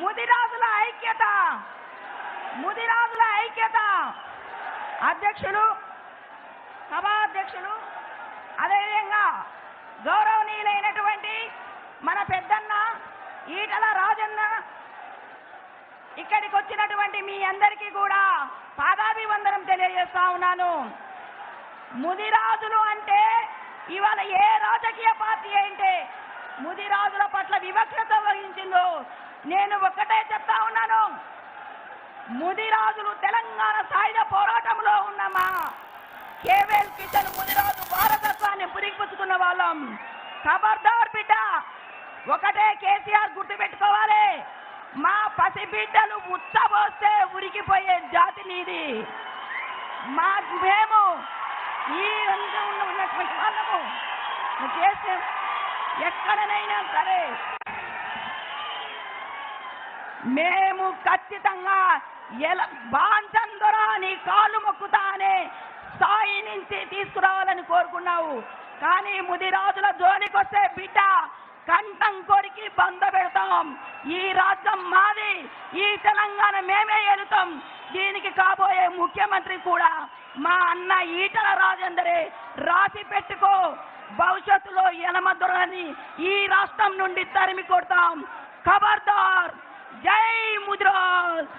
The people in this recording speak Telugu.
ముదిరాజుల ఐక్యత. ముదిరాజుల ఐక్యత. అధ్యక్షులు సభాధ్యక్షులు అదేవిధంగా గౌరవనీయులైనటువంటి మన పెద్దన్న ఈటల రాజన్న ఇక్కడికి వచ్చినటువంటి మీ అందరికీ కూడా పాదాభివందనం తెలియజేస్తా ఉన్నాను. ముదిరాజులు అంటే ఇవాళ ఏ రాజకీయ పార్టీ అంటే ముదిరాజుల పట్ల వివక్షత వహించిందో నేను ఒక్కటే చెప్తా ఉన్నాను. ముదిరాజులు తెలంగాణ సాయుధ పోరాటంలో ఉన్నామా కేవల్ కిషన్ ముదిరాజు భారతత్వాన్ని పురిగిపుచ్చుకున్న వాళ్ళం. ఖబర్దార్ బిడ్డ ఒకటే కేసీఆర్ గుర్తుపెట్టుకోవాలి. మా పసిబిడ్డలు ఉచ్చబోస్తే ఉరికిపోయే జాతి నీది. మా మేము ఈ రంగంలో ఉన్నటువంటి వాళ్ళము. చేసే ఎక్కడనైనా సరే మేము ఖచ్చితంగా ఎలా బాంచందరా నీ కాలు మొక్కుతా అనే స్థాయి నుంచి తీసుకురావాలని కోరుకున్నావు. కానీ ముదిరాజుల జోలికొస్తే బిడ్డ కంఠం కొరికి బంద పెడతాం. ఈ రాజ్యం మాది ఈ తెలంగాణ మేమే ఎలుతాం దీనికి కాబోయే ముఖ్యమంత్రి కూడా మా అన్న ఈటల రాజేందరే. రాసి పెట్టుకో. భవిష్యత్తులో ఎనమద్దురని ఈ రాష్ట్రం నుండి తరిమి కొడతాం. ఖబర్దార్ జై ముదిరాజ్